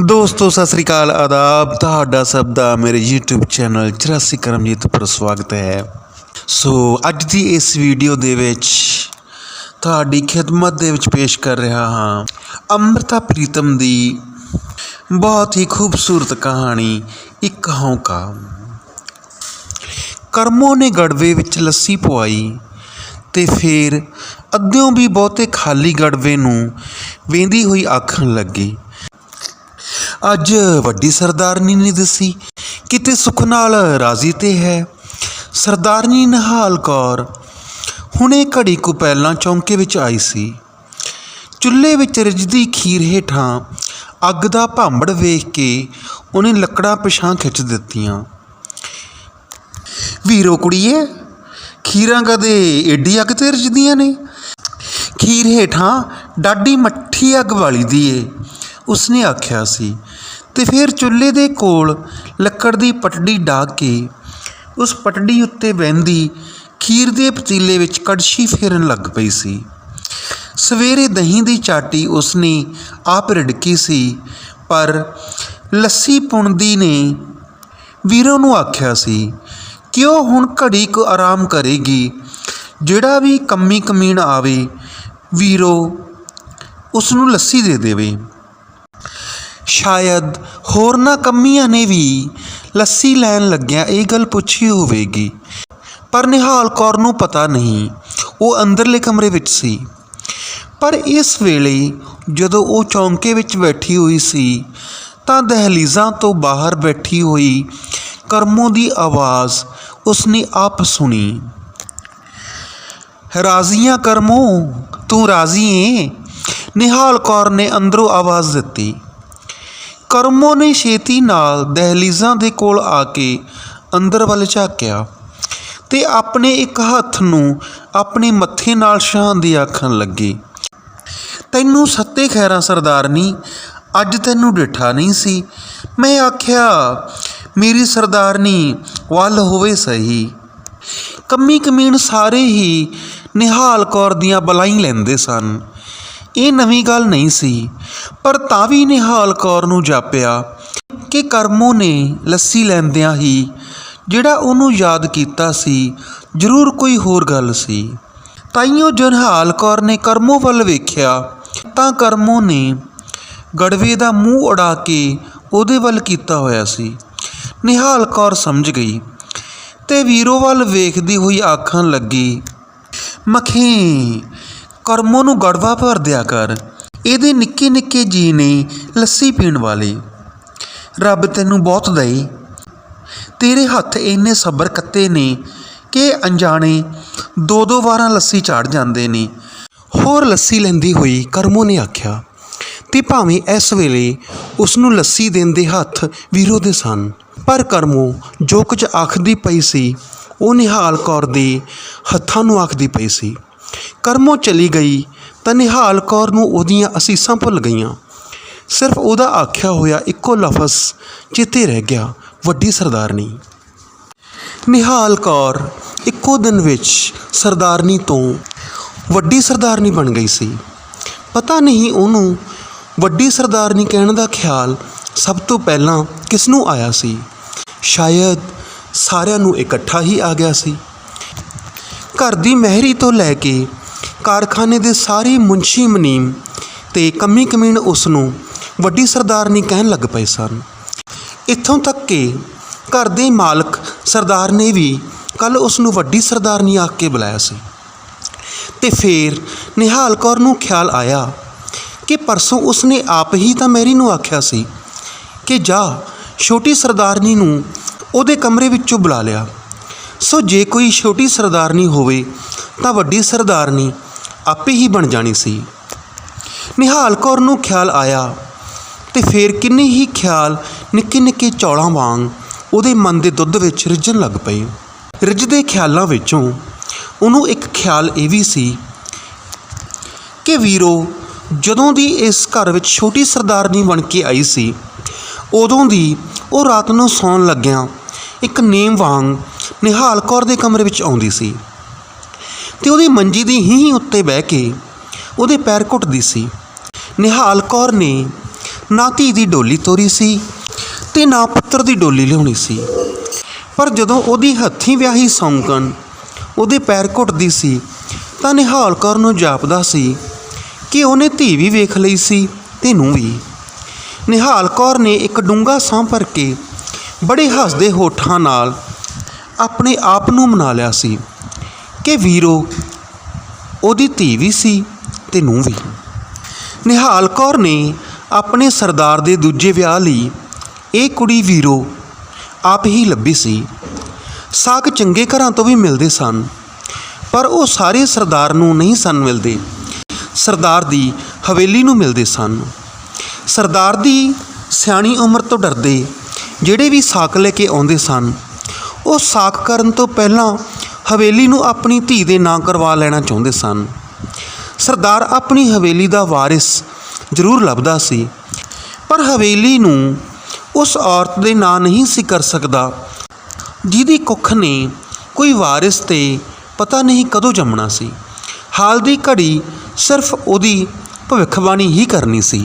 ਦੋਸਤੋ, ਸਤਿ ਸ੍ਰੀ ਅਕਾਲ, ਆਦਾਬ। ਤੁਹਾਡਾ ਸਭ ਦਾ ਮੇਰੇ YouTube ਚੈਨਲ 84 ਕਰਮਜੀਤ ਪਰ ਸਵਾਗਤ ਹੈ। ਸੋ, ਅੱਜ ਦੀ ਇਸ ਵੀਡੀਓ ਦੇ ਵਿੱਚ ਤੁਹਾਡੀ ਖਿਦਮਤ ਦੇ ਵਿੱਚ ਪੇਸ਼ ਕਰ ਰਿਹਾ ਹਾਂ ਅੰਮ੍ਰਿਤਾ ਪ੍ਰੀਤਮ ਦੀ ਬਹੁਤ ਹੀ ਖੂਬਸੂਰਤ ਕਹਾਣੀ, ਇੱਕ ਹੌਂਕਾ ਕਰਮੋਂ ਨੇ ਗੜਵੇ ਵਿੱਚ ਲੱਸੀ ਪਵਾਈ ਤੇ ਫਿਰ ਅੱਧਿਓਂ ਵੀ ਬਹੁਤੇ ਖਾਲੀ ਗੜਵੇ ਨੂੰ ਵੇਂਦੀ ਹੋਈ ਆਖਣ ਲੱਗੀ ਅੱਜ ਵੱਡੀ ਸਰਦਾਰਨੀ ਨੇ ਦੱਸੀ, ਕਿਤੇ ਸੁੱਖ ਨਾਲ ਰਾਜ਼ੀ ਤੇ ਹੈ। ਸਰਦਾਰਨੀ ਨਿਹਾਲ ਕੌਰ ਹੁਣੇ ਘੜੀ ਕੁ ਪਹਿਲਾਂ ਚੌਂਕੇ ਵਿੱਚ ਆਈ ਸੀ। ਚੁੱਲ੍ਹੇ ਵਿੱਚ ਰਿੱਝਦੀ ਖੀਰ ਹੇਠਾਂ ਅੱਗ ਦਾ ਭਾਂਬੜ ਵੇਖ ਕੇ ਉਹਨੇ ਲੱਕੜਾਂ ਪਿਛਾਂ ਖਿੱਚ ਦਿੱਤੀਆਂ। ਵੀਰੋ ਕੁੜੀਏ, ਖੀਰਾਂ ਕਦੇ ਏਡੀ ਅੱਗ ਤੇ ਰਿੱਝਦੀਆਂ ਨੇ? ਖੀਰ ਹੇਠਾਂ ਡਾਡੀ ਮੱਠੀ ਅੱਗ ਵਾਲੀ ਦੀ ਏ, ਉਸਨੇ ਆਖਿਆ ਸੀ। ਤੇ ਫਿਰ ਚੁੱਲ੍ਹੇ ਦੇ ਕੋਲ ਲੱਕੜ ਦੀ ਪਟੜੀ ਡਾਹ ਕੇ ਉਸ ਪਟੜੀ ਉੱਤੇ ਬਹਿੰਦੀ ਖੀਰ ਦੇ ਪਤੀਲੇ ਵਿੱਚ ਕੜਛੀ ਫੇਰਨ ਲੱਗ ਪਈ ਸੀ। ਸਵੇਰੇ ਦਹੀਂ ਦੀ ਚਾਟੀ ਉਸਨੇ ਆਪ ਰਿੜਕੀ ਸੀ, ਪਰ ਲੱਸੀ ਪੁਣਦੀ ਨੇ ਵੀਰੋ ਨੂੰ ਆਖਿਆ ਸੀ ਕਿ ਉਹ ਹੁਣ ਘੜੀ ਕੁ ਆਰਾਮ ਕਰੇਗੀ? ਜਿਹੜਾ ਵੀ ਕੰਮੀ ਕਮੀਣ ਆਵੇ, ਵੀਰੋ ਉਸ ਨੂੰ ਲੱਸੀ ਦੇ ਦੇਵੇ। ਸ਼ਾਇਦ ਹੋਰਨਾਂ ਕੰਮੀਆਂ ਨੇ ਵੀ ਲੱਸੀ ਲੈਣ ਲੱਗਿਆ ਇਹ ਗੱਲ ਪੁੱਛੀ ਹੋਵੇਗੀ। ਪਰ ਨਿਹਾਲ ਕੌਰ ਨੂੰ ਪਤਾ ਨਹੀਂ, ਉਹ ਅੰਦਰਲੇ ਕਮਰੇ ਵਿੱਚ ਸੀ। ਪਰ ਇਸ ਵੇਲੇ ਜਦੋਂ ਉਹ ਚੌਂਕੇ ਵਿੱਚ ਬੈਠੀ ਹੋਈ ਸੀ, ਤਾਂ ਦਹਲੀਜ਼ਾਂ ਤੋਂ ਬਾਹਰ ਬੈਠੀ ਹੋਈ ਕਰਮੋ ਦੀ ਆਵਾਜ਼ ਉਸਨੇ ਆਪ ਸੁਣੀ। ਰਾਜ਼ੀਆਂ ਕਰਮੋ, ਤੂੰ ਰਾਜ਼ੀ ਏ? ਨਿਹਾਲ ਕੌਰ ਨੇ ਅੰਦਰੋਂ ਆਵਾਜ਼ ਦਿੱਤੀ। ਕਰਮੋ ਨੇ ਛੇਤੀ ਨਾਲ ਦਹਲੀਜ਼ਾਂ ਦੇ ਕੋਲ ਆ ਕੇ ਅੰਦਰ ਵੱਲ ਝਾਕਿਆ ਤੇ ਆਪਣੇ ਇੱਕ ਹੱਥ ਨੂੰ ਆਪਣੇ ਮੱਥੇ ਨਾਲ ਛਾਂਦੀ ਆਖਣ ਲੱਗੀ, ਤੈਨੂੰ ਸੱਤੇ ਖੈਰਾਂ ਸਰਦਾਰਨੀ ਅੱਜ ਤੈਨੂੰ ਡਿਠਾ ਨਹੀਂ ਸੀ। ਮੈਂ ਆਖਿਆ, ਮੇਰੀ ਸਰਦਾਰਨੀ, ਵੱਲ ਹੋਵੇ ਸਹੀ। ਕੰਮੀ ਕਮੀਣ ਸਾਰੇ ਹੀ ਨਿਹਾਲ ਕੌਰ ਦੀਆਂ ਬਲਾਈ ਲੈਂਦੇ ਸਨ। ਇਹ ਨਵੀਂ ਗੱਲ ਨਹੀਂ ਸੀ, ਪਰ ਤਾਂ ਵੀ ਨਿਹਾਲ ਕੌਰ ਨੂੰ ਜਾਪਿਆ ਕਿ ਕਰਮੋ ਨੇ ਲੱਸੀ ਲੈਂਦਿਆਂ ਹੀ ਜਿਹੜਾ ਉਹਨੂੰ ਯਾਦ ਕੀਤਾ ਸੀ, ਜ਼ਰੂਰ ਕੋਈ ਹੋਰ ਗੱਲ ਸੀ। ਤਾਈਓ ਜਨਹਾਲ ਕੌਰ ਨੇ ਕਰਮੋ ਵੱਲ ਵੇਖਿਆ, ਤਾਂ ਕਰਮੋ ਨੇ ਗੜਵੇ ਦਾ ਮੂੰਹ ਉਡਾ ਕੇ ਉਹਦੇ ਵੱਲ ਕੀਤਾ ਹੋਇਆ ਸੀ। ਨਿਹਾਲ ਕੌਰ ਸਮਝ ਗਈ ਤੇ ਵੀਰੋ ਵੱਲ ਵੇਖਦੀ ਹੋਈ ਆਖਣ ਲੱਗੀ, ਮਖੀ ਕਰਮੋਂ ਨੂੰ ਗੜਵਾ ਭਰ ਦਿਆ ਕਰ। ਇਹਦੇ ਨਿੱਕੇ ਨਿੱਕੇ ਜੀ ਨੇ ਲੱਸੀ ਪੀਣ ਵਾਲੇ। ਰੱਬ ਤੈਨੂੰ ਬਹੁਤ ਦਈ ਤੇਰੇ ਹੱਥ ਇੰਨੇ ਸਬਰ ਕੱਤੇ ਨੇ ਕਿ ਅਣਜਾਣੇ ਦੋ ਦੋ ਵਾਰਾਂ ਲੱਸੀ ਝਾੜ ਜਾਂਦੇ ਨੇ। ਹੋਰ ਲੱਸੀ ਲੈਂਦੀ ਹੋਈ ਕਰਮੋ ਨੇ ਆਖਿਆ, ਤੇ ਭਾਵੇਂ ਇਸ ਵੇਲੇ ਉਸ ਨੂੰ ਲੱਸੀ ਦੇਣ ਦੇ ਹੱਥ ਵੀਰੋ ਦੇ ਸਨ, ਪਰ ਕਰਮੋ ਜੋ ਕੁਝ ਆਖਦੀ ਪਈ ਸੀ, ਉਹ ਨਿਹਾਲ ਕੌਰ ਦੇ ਹੱਥਾਂ ਨੂੰ ਆਖਦੀ ਪਈ ਸੀ। ਕਰਮੋਂ ਚਲੀ ਗਈ, ਤਾਂ ਨਿਹਾਲ ਕੌਰ ਨੂੰ ਉਹਦੀਆਂ ਅਸੀਸਾਂ ਭੁੱਲ ਗਈਆਂ। ਸਿਰਫ ਉਹਦਾ ਆਖਿਆ ਹੋਇਆ ਇੱਕੋ ਲਫ਼ਜ਼, ਚੇਤੇ ਰਹਿ ਗਿਆ, ਵੱਡੀ ਸਰਦਾਰਨੀ। ਨਿਹਾਲ ਕੌਰ ਇੱਕੋ ਦਿਨ ਵਿੱਚ ਸਰਦਾਰਨੀ ਤੋਂ ਵੱਡੀ ਸਰਦਾਰਨੀ ਬਣ ਗਈ ਸੀ। ਪਤਾ ਨਹੀਂ ਉਹਨੂੰ ਵੱਡੀ ਸਰਦਾਰਨੀ ਕਹਿਣ ਦਾ ਖਿਆਲ ਸਭ ਤੋਂ ਪਹਿਲਾਂ ਕਿਸ ਨੂੰ ਆਇਆ ਸੀ? ਸ਼ਾਇਦ ਸਾਰਿਆਂ ਨੂੰ ਇਕੱਠਾ ਹੀ ਆ ਗਿਆ ਸੀ। ਘਰ ਦੀ ਮਹਿਰੀ ਤੋਂ ਲੈ ਕੇ ਕਾਰਖਾਨੇ ਦੇ ਸਾਰੇ ਮੁੰਸ਼ੀ ਮਨੀਮ ਤੇ ਕੰਮੀ ਕਮੀਨ ਉਸ ਨੂੰ ਵੱਡੀ ਸਰਦਾਰਨੀ ਕਹਿਣ ਲੱਗ ਪਏ ਸਨ। ਇੱਥੋਂ ਤੱਕ ਕਿ ਘਰ ਦੇ ਮਾਲਕ ਸਰਦਾਰ ਨੇ ਵੀ ਕੱਲ ਉਸ ਨੂੰ ਵੱਡੀ ਸਰਦਾਰਨੀ ਆਖ ਕੇ ਬੁਲਾਇਆ ਸੀ। ਤੇ ਫੇਰ ਨਿਹਾਲ ਕੌਰ ਨੂੰ ਖਿਆਲ ਆਇਆ ਕਿ ਪਰਸੋਂ ਉਸਨੇ ਆਪ ਹੀ ਤਾਂ ਮੈਰੀ ਨੂੰ ਆਖਿਆ ਸੀ ਕਿ ਜਾ ਛੋਟੀ ਸਰਦਾਰਨੀ ਨੂੰ ਉਹਦੇ ਕਮਰੇ ਵਿੱਚੋਂ ਬੁਲਾ ਲਿਆ। ਸੋ ਜੇ ਕੋਈ ਛੋਟੀ ਸਰਦਾਰਨੀ ਹੋਵੇ ਤਾਂ ਵੱਡੀ ਸਰਦਾਰਨੀ ਆਪੇ ਹੀ ਬਣ ਜਾਣੀ ਸੀ। ਨਿਹਾਲ ਕੌਰ ਨੂੰ ਖਿਆਲ ਆਇਆ ਤੇ ਫੇਰ ਕਿੰਨੇ ਹੀ ਖਿਆਲ ਨਿੱਕੇ ਨਿੱਕੇ ਚੌਲਾਂ ਵਾਂਗ ਉਹਦੇ ਮਨ ਦੇ ਦੁੱਧ ਵਿੱਚ ਰਿੱਝਣ ਲੱਗ ਪਏ। ਰਿੱਝਦੇ ਖਿਆਲਾਂ ਵਿੱਚੋਂ ਉਹਨੂੰ ਇੱਕ ਖਿਆਲ ਇਹ ਵੀ ਸੀ ਕਿ ਵੀਰੋ, ਜਦੋਂ ਦੀ ਇਸ ਘਰ ਵਿੱਚ ਛੋਟੀ ਸਰਦਾਰਨੀ ਬਣ ਕੇ ਆਈ ਸੀ, ਉਦੋਂ ਦੀ ਉਹ ਰਾਤ ਨੂੰ ਸੌਣ ਲੱਗਿਆਂ ਇੱਕ ਨੇਮ ਵਾਂਗ ਨਿਹਾਲ ਕੌਰ ਦੇ ਕਮਰੇ ਵਿੱਚ ਆਉਂਦੀ ਸੀ ਤੇ ਉਹਦੀ ਮੰਜੀ ਦੀ ਹੀ ਉੱਤੇ ਬਹਿ ਕੇ ਉਹਦੇ ਪੈਰ ਘੁੱਟਦੀ ਸੀ। ਨਿਹਾਲ ਕੌਰ ਨੇ ਨਾ ਧੀ ਦੀ ਡੋਲੀ ਤੋਰੀ ਸੀ ਤੇ ਨਾ ਪੁੱਤਰ ਦੀ ਡੋਲੀ ਲਿਆਉਣੀ ਸੀ। ਪਰ ਜਦੋਂ ਉਹਦੀ ਹੱਥੀਂ ਵਿਆਹੀ ਸੌਂਕਣ ਉਹਦੇ ਪੈਰ ਘੁੱਟਦੀ ਸੀ ਤਾਂ ਨਿਹਾਲ ਕੌਰ ਨੂੰ ਜਾਪਦਾ ਸੀ ਕਿ ਉਹਨੇ ਧੀ ਵੀ ਵੇਖ ਲਈ ਸੀ ਤੇ ਨੂੰ ਵੀ। ਨਿਹਾਲ ਕੌਰ ਨੇ ਇੱਕ ਡੂੰਘਾ ਸਾਹ ਭਰ ਕੇ ਬੜੇ ਹੱਸਦੇ ਹੋਠਾਂ ਨਾਲ ਆਪਣੇ ਆਪ ਨੂੰ ਮਨਾ ਲਿਆ ਸੀ ਕਿ ਵੀਰੋ, ਉਹਦੀ ਧੀ ਵੀ ਸੀ ਤੇ ਨੂੰ ਵੀ। ਨਿਹਾਲ ਕੌਰ ਨੇ ਆਪਣੇ ਸਰਦਾਰ ਦੇ ਦੂਜੇ ਵਿਆਹ ਲਈ ਇਹ ਕੁੜੀ ਵੀਰੋ ਆਪ ਹੀ ਲੱਭੀ ਸੀ। ਸਾਕ ਚੰਗੇ ਘਰਾਂ ਤੋਂ ਵੀ ਮਿਲਦੇ ਸਨ, ਪਰ ਉਹ ਸਾਰੇ ਸਰਦਾਰ ਨੂੰ ਨਹੀਂ ਸਨ ਮਿਲਦੇ। ਸਰਦਾਰ ਦੀ ਹਵੇਲੀ ਨੂੰ ਮਿਲਦੇ ਸਨ। ਸਰਦਾਰ ਦੀ ਸਿਆਣੀ ਉਮਰ ਤੋਂ ਡਰਦੇ ਜਿਹੜੇ ਵੀ ਸਾਕ ਲੈ ਕੇ ਆਉਂਦੇ ਸਨ ਉਹ ਸਾਖ ਕਰਨ ਤੋਂ ਪਹਿਲਾਂ ਹਵੇਲੀ ਨੂੰ ਆਪਣੀ ਧੀ ਦੇ ਨਾਂ ਕਰਵਾ ਲੈਣਾ ਚਾਹੁੰਦੇ ਸਨ। ਸਰਦਾਰ ਆਪਣੀ ਹਵੇਲੀ ਦਾ ਵਾਰਿਸ ਜ਼ਰੂਰ ਲੱਭਦਾ ਸੀ, ਪਰ ਹਵੇਲੀ ਨੂੰ ਉਸ ਔਰਤ ਦੇ ਨਾਂ ਨਹੀਂ ਸੀ ਕਰ ਸਕਦਾ, ਜਿਹਦੀ ਕੁੱਖ ਨੇ ਕੋਈ ਵਾਰਿਸ ਤੇ ਪਤਾ ਨਹੀਂ ਕਦੋਂ ਜੰਮਣਾ ਸੀ। ਹਾਲ ਦੀ ਘੜੀ ਸਿਰਫ ਉਹਦੀ ਭਵਿੱਖਬਾਣੀ ਹੀ ਕਰਨੀ ਸੀ।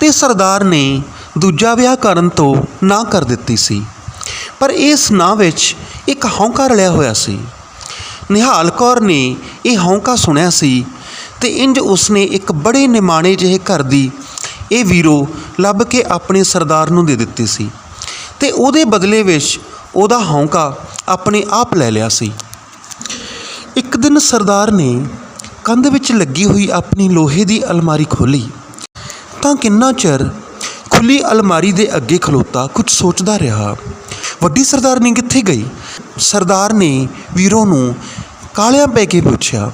ਤੇ ਸਰਦਾਰ ਨੇ ਦੂਜਾ ਵਿਆਹ ਕਰਨ ਤੋਂ ਨਾ ਕਰ ਦਿੱਤੀ ਸੀ। ਪਰ ਇਸ ਨਾਂ ਵਿੱਚ ਇੱਕ ਹੌਂਕਾ ਰਲਿਆ ਹੋਇਆ ਸੀ। ਨਿਹਾਲ ਕੌਰ ਨੇ ਇਹ ਹੌਂਕਾ ਸੁਣਿਆ ਸੀ ਤੇ ਇੰਜ ਉਸਨੇ ਇੱਕ ਬੜੇ ਨਿਮਾਣੇ ਜਿਹੇ ਘਰ ਦੀ ਇਹ ਵੀਰੋ ਲੱਭ ਕੇ ਆਪਣੇ ਸਰਦਾਰ ਨੂੰ ਦੇ ਦਿੱਤੀ ਸੀ ਤੇ ਉਹਦੇ ਬਦਲੇ ਵਿੱਚ ਉਹਦਾ ਹੌਂਕਾ ਆਪਣੇ ਆਪ ਲੈ ਲਿਆ ਸੀ। ਇੱਕ ਦਿਨ ਸਰਦਾਰ ਨੇ ਕੰਧ ਵਿੱਚ ਲੱਗੀ ਹੋਈ ਆਪਣੀ ਲੋਹੇ ਦੀ ਅਲਮਾਰੀ ਖੋਲੀ ਤਾਂ ਕਿੰਨਾ ਚਿਰ ਖੁੱਲੀ ਅਲਮਾਰੀ ਦੇ ਅੱਗੇ ਖਲੋਤਾ ਕੁਝ ਸੋਚਦਾ ਰਿਹਾ। ਵੱਡੀ ਸਰਦਾਰਨੀ ਕਿੱਥੇ ਗਈ? ਸਰਦਾਰ ਨੇ ਵੀਰੋ ਨੂੰ ਕਾਲਿਆਂ ਪੈ ਕੇ ਪੁੱਛਿਆ,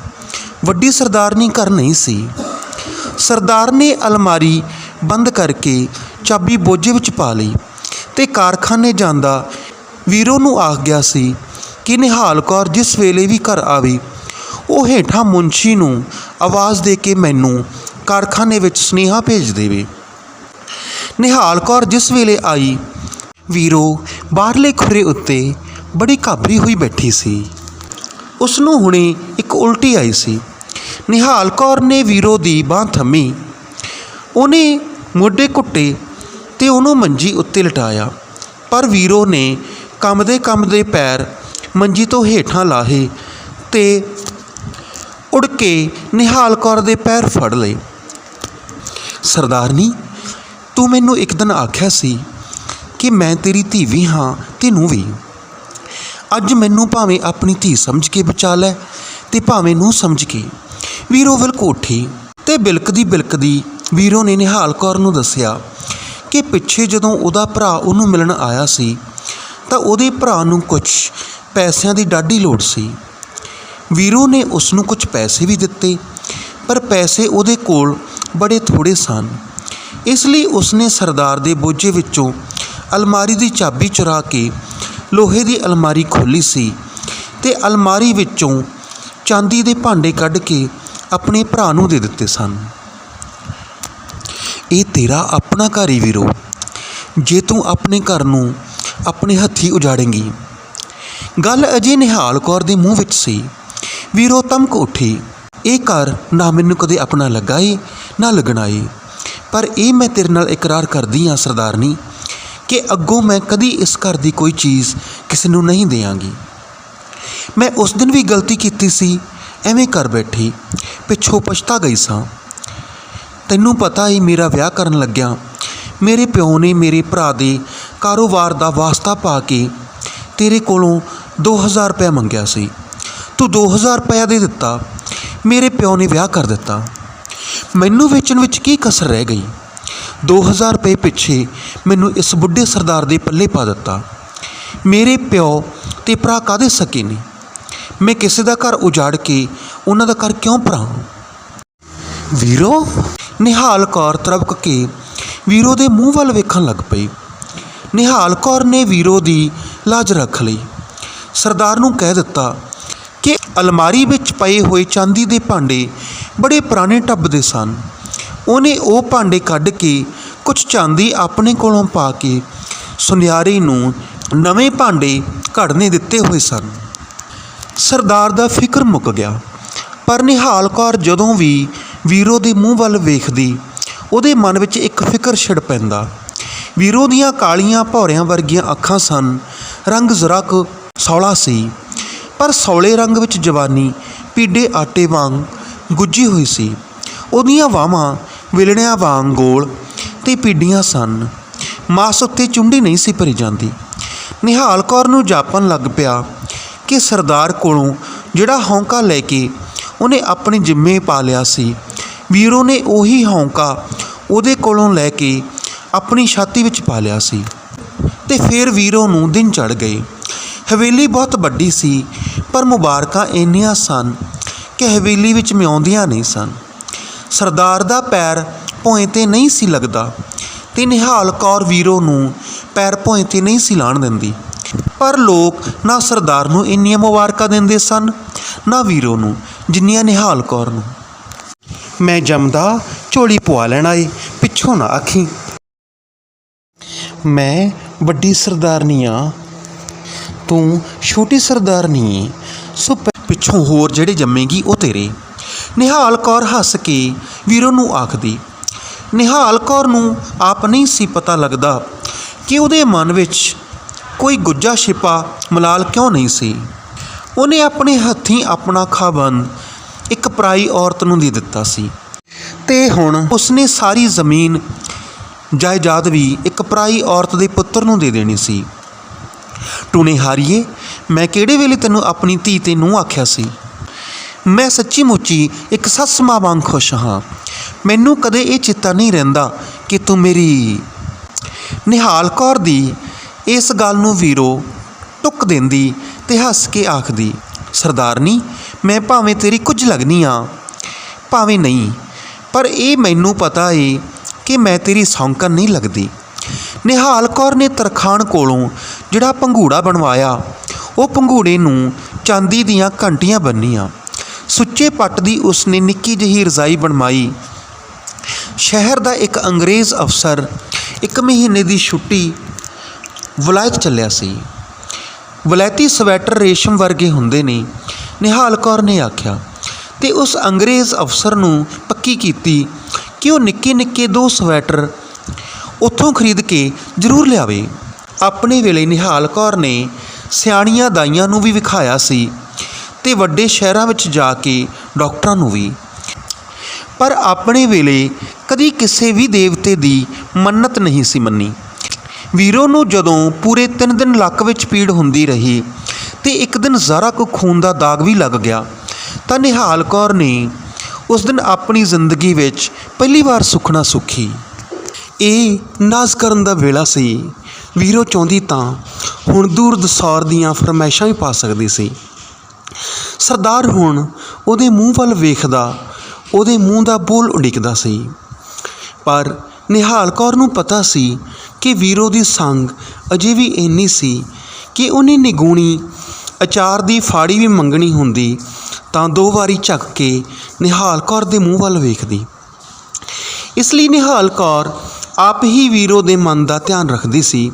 ਵੱਡੀ ਸਰਦਾਰਨੀ ਘਰ ਨਹੀਂ ਸੀ? ਸਰਦਾਰ ਨੇ ਅਲਮਾਰੀ ਬੰਦ ਕਰਕੇ ਚਾਬੀ ਬੋਝੇ ਵਿੱਚ ਪਾ ਲਈ ਤੇ ਕਾਰਖਾਨੇ ਜਾਂਦਾ ਵੀਰੋ ਨੂੰ ਆਖ ਗਿਆ ਸੀ ਕਿ ਨਿਹਾਲ ਕੌਰ ਜਿਸ ਵੇਲੇ ਵੀ ਘਰ ਆਵੇ, ਉਹ ਹੇਠਾਂ ਮੁੰਸ਼ੀ ਨੂੰ ਆਵਾਜ਼ ਦੇ ਕੇ ਮੈਨੂੰ ਕਾਰਖਾਨੇ ਵਿੱਚ ਸੁਨੇਹਾ ਭੇਜ ਦੇਵੇ। ਨਿਹਾਲ ਕੌਰ ਜਿਸ ਵੇਲੇ ਆਈ ਵੀਰੋ, ਬਾਹਰਲੇ ਖੁਰੇ ਉੱਤੇ ਬੜੀ ਘਾਬਰੀ ਹੋਈ ਬੈਠੀ ਸੀ। ਉਸ ਨੂੰ ਹੁਣੇ ਇੱਕ ਉਲਟੀ ਆਈ ਸੀ। ਨਿਹਾਲ ਕੌਰ ਨੇ ਵੀਰੋ ਦੀ ਬਾਹ ਥੰਮੀ। ਉਹਨੇ ਮੋਢੇ ਘੁੱਟੇ ਤੇ ਉਹਨੂੰ ਮੰਜੀ ਉੱਤੇ ਲਟਾਇਆ। ਪਰ ਵੀਰੋ ਨੇ ਕੰਮਦੇ ਕੰਮਦੇ ਪੈਰ ਮੰਜੀ ਤੋਂ ਹੇਠਾਂ ਲਾਹੇ ਤੇ ਉੜ ਕੇ ਨਿਹਾਲ ਕੌਰ ਦੇ ਪੈਰ ਫੜ ਲਏ। ਸਰਦਾਰਨੀ, ਤੂੰ ਮੈਨੂੰ ਇੱਕ ਦਿਨ ਆਖਿਆ ਸੀ ਕਿ ਮੈਂ ਤੇਰੀ ਧੀ ਵੀ ਹਾਂ ਤੇ ਨੂੰ ਵੀ। ਅੱਜ ਮੈਨੂੰ ਭਾਵੇਂ ਆਪਣੀ ਧੀ ਸਮਝ ਕੇ ਬਚਾ ਲੈ ਤੇ ਭਾਵੇਂ ਨੂੰ ਸਮਝ ਕੇ। ਵੀਰੋ ਵੱਲ ਕੋਠੀ ਤੇ ਬਿਲਕਦੀ ਬਿਲਕਦੀ ਵੀਰੋ ਨੇ ਨਿਹਾਲ ਕੌਰ ਨੂੰ ਦੱਸਿਆ ਕਿ ਪਿੱਛੇ ਜਦੋਂ ਉਹਦਾ ਭਰਾ ਉਹਨੂੰ ਮਿਲਣ ਆਇਆ ਸੀ, ਤਾਂ ਉਹਦੇ ਭਰਾ ਨੂੰ ਕੁਝ ਪੈਸਿਆਂ ਦੀ ਡਾਢੀ ਲੋੜ ਸੀ। ਵੀਰੋ ਨੇ ਉਸ ਨੂੰ ਕੁਝ ਪੈਸੇ ਵੀ ਦਿੱਤੇ, ਪਰ ਪੈਸੇ ਉਹਦੇ ਕੋਲ ਬੜੇ ਥੋੜੇ ਸਨ। ਇਸ ਲਈ ਉਸਨੇ ਸਰਦਾਰ ਦੇ ਬੋਝੇ ਵਿੱਚੋਂ ਅਲਮਾਰੀ ਦੀ ਚਾਬੀ ਚੁਰਾ ਕੇ ਲੋਹੇ ਦੀ ਅਲਮਾਰੀ ਖੋਲੀ ਸੀ ਤੇ ਅਲਮਾਰੀ ਵਿੱਚੋਂ ਚਾਂਦੀ ਦੇ ਭਾਂਡੇ ਕੱਢ ਕੇ ਆਪਣੇ ਭਰਾ ਨੂੰ ਦੇ ਦਿੱਤੇ ਸਨ। ਇਹ ਤੇਰਾ ਆਪਣਾ ਘਰ ਹੀ ਵੀਰੋ। ਜੇ ਤੂੰ ਆਪਣੇ ਘਰ ਨੂੰ ਆਪਣੇ ਹੱਥੀ ਉਜਾੜੇਂਗੀ। ਗੱਲ ਅਜੇ ਨਿਹਾਲ ਕੌਰ ਦੇ ਮੂੰਹ ਵਿੱਚ ਸੀ। ਵੀਰੋ ਤਮਕ ਉੱਠੀ। ਇਹ ਘਰ ਨਾ ਮੈਨੂੰ ਕਦੇ ਆਪਣਾ ਲੱਗਾ ਏ, ਨਾ ਲੱਗਣਾ ਏ। ਪਰ ਇਹ ਮੈਂ ਤੇਰੇ ਨਾਲ ਇਕਰਾਰ ਕਰਦੀ ਹਾਂ ਸਰਦਾਰਨੀ। ਕਿ ਅੱਗੋਂ ਮੈਂ ਕਦੀ ਇਸ ਘਰ ਦੀ ਕੋਈ ਚੀਜ਼ ਕਿਸੇ ਨੂੰ ਨਹੀਂ ਦੇਵਾਂਗੀ। ਮੈਂ ਉਸ ਦਿਨ ਵੀ ਗਲਤੀ ਕੀਤੀ ਸੀ, ਐਵੇਂ ਕਰ ਬੈਠੀ ਪਿੱਛੋਂ ਪਛਤਾ ਗਈ ਸਾਂ। ਤੈਨੂੰ ਪਤਾ ਹੀ ਮੇਰਾ ਵਿਆਹ ਕਰਨ ਲੱਗਿਆ, ਮੇਰੇ ਪਿਓ ਨੇ ਮੇਰੇ ਭਰਾ ਦੇ ਕਾਰੋਬਾਰ ਦਾ ਵਾਸਤਾ ਪਾ ਕੇ ਤੇਰੇ ਕੋਲੋਂ 2000 ਰੁਪਏ ਮੰਗਿਆ ਸੀ। ਤੂੰ 2000 ਰੁਪਏ ਦੇ ਦਿੱਤਾ, ਮੇਰੇ ਪਿਓ ਨੇ ਵਿਆਹ ਕਰ ਦਿੱਤਾ। ਮੈਨੂੰ ਵੇਚਣ ਵਿੱਚ ਕੀ ਕਸਰ ਰਹਿ ਗਈ? 2000 ਰੁਪਏ ਪਿੱਛੇ ਮੈਨੂੰ ਇਸ ਬੁੱਢੇ ਸਰਦਾਰ ਦੇ ਪੱਲੇ ਪਾ ਦਿੱਤਾ। ਮੇਰੇ ਪਿਓ ਤੇ ਭਰਾ ਕਾਦੇ ਸਕੇ ਨੇ? ਮੈਂ ਕਿਸੇ ਦਾ ਘਰ ਉਜਾੜ ਕੇ ਉਹਨਾਂ ਦਾ ਘਰ ਕਿਉਂ ਭਰਾਂ? ਵੀਰੋ, ਨਿਹਾਲ ਕੌਰ ਤਰਬਕ ਕੇ ਵੀਰੋ ਦੇ ਮੂੰਹ ਵੱਲ ਵੇਖਣ ਲੱਗ ਪਈ। ਨਿਹਾਲ ਕੌਰ ਨੇ ਵੀਰੋ ਦੀ ਲਾਜ ਰੱਖ ਲਈ। ਸਰਦਾਰ ਨੂੰ ਕਹਿ ਦਿੱਤਾ ਕਿ ਅਲਮਾਰੀ ਵਿੱਚ ਪਏ ਹੋਏ ਚਾਂਦੀ ਦੇ ਭਾਂਡੇ ਬੜੇ ਪੁਰਾਣੇ ਟੱਬ ਦੇ ਸਨ। ਉਹਨੇ ਉਹ ਭਾਂਡੇ ਕੱਢ ਕੇ ਕੁਝ ਚਾਂਦੀ ਆਪਣੇ ਕੋਲੋਂ ਪਾ ਕੇ ਸੁਨਿਆਰੇ ਨੂੰ ਨਵੇਂ ਭਾਂਡੇ ਘੜਨੇ ਦਿੱਤੇ ਹੋਏ ਸਨ। ਸਰਦਾਰ ਦਾ ਫਿਕਰ ਮੁੱਕ ਗਿਆ। ਪਰ ਨਿਹਾਲ ਕੌਰ ਜਦੋਂ ਵੀ ਵੀਰੋ ਦੇ ਮੂੰਹ ਵੱਲ ਵੇਖਦੀ, ਉਹਦੇ ਮਨ ਵਿੱਚ ਇੱਕ ਫਿਕਰ ਛਿੜ ਪੈਂਦਾ। ਵੀਰੋ ਦੀਆਂ ਕਾਲੀਆਂ ਭੌਰਿਆਂ ਵਰਗੀਆਂ ਅੱਖਾਂ ਸਨ। ਰੰਗ ਜ਼ਰਾ ਕੁ ਸੌਲਾ ਸੀ। ਪਰ ਸੌਲੇ ਰੰਗ ਵਿੱਚ ਜਵਾਨੀ, ਪੀਡੇ ਆਟੇ ਵਾਂਗ ਗੁੱਜੀ ਹੋਈ ਸੀ। ਉਹਦੀਆਂ ਬਾਹਾਂ ਵਿਲਣਿਆਂ ਵਾਂਗ ਗੋਲ ਤੇ ਪੀਡੀਆਂ ਸਨ। ਮਾਸ ਉੱਤੇ ਚੁੰਡੀ ਨਹੀਂ ਸੀ ਭਰੀ ਜਾਂਦੀ। ਨਿਹਾਲ ਕੌਰ ਨੂੰ ਜਾਪਣ ਲੱਗ ਪਿਆ ਕਿ ਸਰਦਾਰ ਕੋਲੋਂ ਜਿਹੜਾ ਹੌਂਕਾ ਲੈ ਕੇ ਉਹਨੇ ਆਪਣੇ ਜਿੰਮੇ ਪਾ ਲਿਆ ਸੀ, ਵੀਰੋ ਨੇ ਉਹੀ ਹੌਂਕਾ ਉਹਦੇ ਕੋਲੋਂ ਲੈ ਕੇ ਆਪਣੀ ਛਾਤੀ ਵਿੱਚ ਪਾ ਲਿਆ ਸੀ। ਤੇ ਫਿਰ ਵੀਰੋ ਨੂੰ ਦਿਨ ਚੜ ਗਏ। ਹਵੇਲੀ ਬਹੁਤ ਵੱਡੀ ਸੀ, ਪਰ ਮੁਬਾਰਕਾਂ ਇੰਨੀਆਂ ਸਨ ਕਿ ਹਵੇਲੀ ਵਿੱਚ ਮਿਉਂਦੀਆਂ ਨਹੀਂ ਸਨ। ਸਰਦਾਰ ਦਾ ਪੈਰ ਭੋਏ ਤੇ ਨਹੀਂ ਸੀ ਲੱਗਦਾ ਤੇ ਨਿਹਾਲ ਕੌਰ ਵੀਰੋ ਨੂੰ ਪੈਰ ਭੋਏ ਤੇ ਨਹੀਂ ਸੀ ਲਾਣ ਦਿੰਦੀ। ਪਰ ਲੋਕ ਨਾ ਸਰਦਾਰ ਨੂੰ ਇੰਨੀਆਂ ਮੁਬਾਰਕਾਂ ਦਿੰਦੇ ਸਨ, ਨਾ ਵੀਰੋ ਨੂੰ, ਜਿੰਨੀਆਂ ਨਿਹਾਲ ਕੌਰ ਨੂੰ। ਮੈਂ ਜੰਮਦਾ ਝੋਲੀ ਪਵਾ ਲੈਣਾ ਏ ਪਿੱਛੋਂ ਨਾ ਆਖੀ। ਮੈਂ ਵੱਡੀ ਸਰਦਾਰਨੀ ਆ, ਤੂੰ ਛੋਟੀ ਸਰਦਾਰਨੀ ਏ ਸੋ ਪਿੱਛੋਂ ਹੋਰ ਜਿਹੜੇ ਜੰਮੇਗੀ ਉਹ ਤੇਰੇ। ਨਿਹਾਲ ਕੌਰ ਹੱਸ ਕੇ ਵੀਰੋ ਨੂੰ ਆਖਦੀ, ਨਿਹਾਲ ਕੌਰ ਨੂੰ ਆਪ ਨਹੀਂ ਸੀ ਪਤਾ ਲੱਗਦਾ ਕਿ ਉਹਦੇ ਮਨ ਵਿੱਚ ਕੋਈ ਗੁੱਜਾ ਛਿਪਾ ਮਲਾਲ ਕਿਉਂ ਨਹੀਂ ਸੀ। ਉਹਨੇ ਆਪਣੇ ਹੱਥੀਂ ਆਪਣਾ ਖਾਬੰਦ ਇੱਕ ਪਰਾਈ ਔਰਤ ਨੂੰ ਦੇ ਦਿੱਤਾ ਸੀ ਤੇ ਹੁਣ ਉਸਨੇ ਸਾਰੀ ਜ਼ਮੀਨ, ਜਾਇਦਾਦ ਵੀ ਇੱਕ ਪਰਾਈ ਔਰਤ ਦੇ ਪੁੱਤਰ ਨੂੰ ਦੇ ਦੇਣੀ ਸੀ। ਟੂਨੇ ਹਾਰੀਏ ਮੈਂ ਕਿਹੜੇ ਵੇਲੇ ਤੈਨੂੰ ਆਪਣੀ ਧੀ ਤੇ ਨੂੰ ਆਖਿਆ ਸੀ? ਮੈਂ ਸੱਚੀ ਮੁੱਚੀ ਇੱਕ ਸੱਸ ਮਾਂ ਵਾਂਗ ਖੁਸ਼ ਹਾਂ। ਮੈਨੂੰ ਕਦੇ ਇਹ ਚਿੱਤਾ ਨਹੀਂ ਰਹਿੰਦਾ ਕਿ ਤੂੰ ਮੇਰੀ ਨਿਹਾਲ ਕੌਰ ਦੀ ਇਸ ਗੱਲ ਨੂੰ ਵੀਰੋ ਟੁੱਕ ਦਿੰਦੀ ਤੇ ਹੱਸ ਕੇ ਆਖਦੀ, ਸਰਦਾਰਨੀ, ਮੈਂ ਭਾਵੇਂ ਤੇਰੀ ਕੁਝ ਲੱਗਨੀ ਆ, ਭਾਵੇਂ ਨਹੀਂ, ਪਰ ਇਹ ਮੈਨੂੰ ਪਤਾ ਏ ਕਿ ਮੈਂ ਤੇਰੀ ਸੌਂਕਣ ਨਹੀਂ ਲੱਗਦੀ। ਨਿਹਾਲ ਕੌਰ ਨੇ ਤਰਖਾਣ ਕੋਲੋਂ ਜਿਹੜਾ ਪੰਘੂੜਾ ਬਣਵਾਇਆ, ਉਹ ਪੰਘੂੜੇ ਨੂੰ ਚਾਂਦੀ ਦੀਆਂ ਘੰਟੀਆਂ ਬੰਨੀਆਂ। ਸੁੱਚੇ ਪੱਟ ਦੀ ਉਸਨੇ ਨਿੱਕੀ ਜਿਹੀ ਰਜ਼ਾਈ ਬਣਵਾਈ ਸ਼ਹਿਰ ਦਾ ਇੱਕ ਅੰਗਰੇਜ਼ ਅਫਸਰ ਇੱਕ ਮਹੀਨੇ ਦੀ ਛੁੱਟੀ ਵਲਾਇਤ ਚੱਲਿਆ ਸੀ। ਵਲੈਤੀ ਸਵੈਟਰ ਰੇਸ਼ਮ ਵਰਗੇ ਹੁੰਦੇ ਨੇ, ਨਿਹਾਲ ਕੌਰ ਨੇ ਆਖਿਆ। ਤੇ ਉਸ ਅੰਗਰੇਜ਼ ਅਫਸਰ ਨੂੰ ਪੱਕੀ ਕੀਤੀ ਕਿ ਉਹ ਨਿੱਕੇ ਨਿੱਕੇ ਦੋ ਸਵੈਟਰ ਉੱਥੋਂ ਖਰੀਦ ਕੇ ਜ਼ਰੂਰ ਲਿਆਵੇ। ਆਪਣੇ ਵੇਲੇ ਨਿਹਾਲ ਕੌਰ ਨੇ ਸਿਆਣੀਆਂ ਦਾਈਆਂ ਨੂੰ ਵੀ ਵਿਖਾਇਆ ਸੀ। ਤੇ ਵੱਡੇ ਸ਼ਹਿਰਾਂ ਵਿੱਚ ਜਾ ਕੇ ਡਾਕਟਰਾਂ ਨੂੰ ਵੀ। ਪਰ ਆਪਣੇ ਵੇਲੇ ਕਦੀ ਕਿਸੇ ਵੀ ਦੇਵਤੇ ਦੀ ਮੰਨਤ ਨਹੀਂ ਸੀ ਮੰਨੀ। ਵੀਰੋ ਨੂੰ ਜਦੋਂ ਪੂਰੇ 3 ਦਿਨ ਲੱਕ ਵਿੱਚ ਪੀੜ ਹੁੰਦੀ ਰਹੀ ਤੇ ਇੱਕ ਦਿਨ ਜ਼ਰਾ ਕੁ ਖੂਨ ਦਾ ਦਾਗ ਵੀ ਲੱਗ ਗਿਆ, ਤਾਂ ਨਿਹਾਲ ਕੌਰ ਨੇ ਉਸ ਦਿਨ ਆਪਣੀ ਜ਼ਿੰਦਗੀ ਵਿੱਚ ਪਹਿਲੀ ਵਾਰ ਸੁਖਣਾ ਸੁਖੀ। ਇਹ ਨਾਜ਼ ਕਰਨ ਦਾ ਵੇਲਾ ਸੀ। ਵੀਰੋ ਚਾਹੁੰਦੀ ਤਾਂ ਹੁਣ ਦੂਰ ਦਸੌਰ ਦੀਆਂ ਫਰਮਾਇਸ਼ਾਂ ਵੀ ਪਾ ਸਕਦੀ ਸੀ। ਸਰਦਾਰ ਹੁਣ ਉਹਦੇ ਮੂੰਹ ਵੱਲ ਵੇਖਦਾ, ਉਹਦੇ ਮੂੰਹ ਦਾ ਬੋਲ ਉਡੀਕਦਾ ਸੀ। ਪਰ ਨਿਹਾਲ ਕੌਰ ਨੂੰ ਪਤਾ ਸੀ ਕਿ ਵੀਰੋ ਦੀ ਸੰਗ ਅਜੇ ਵੀ ਇੰਨੀ ਸੀ ਕਿ ਉਹਨੇ ਨਿਗੂਣੀ ਅਚਾਰ ਦੀ ਫਾੜੀ ਵੀ ਮੰਗਣੀ ਹੁੰਦੀ, ਤਾਂ ਦੋ ਵਾਰੀ ਝੱਕ ਕੇ ਨਿਹਾਲ ਕੌਰ ਦੇ ਮੂੰਹ ਵੱਲ ਵੇਖਦੀ। ਇਸ ਲਈ ਨਿਹਾਲ ਕੌਰ ਆਪ ਹੀ ਵੀਰੋ ਦੇ ਮਨ ਦਾ ਧਿਆਨ ਰੱਖਦੀ ਸੀ।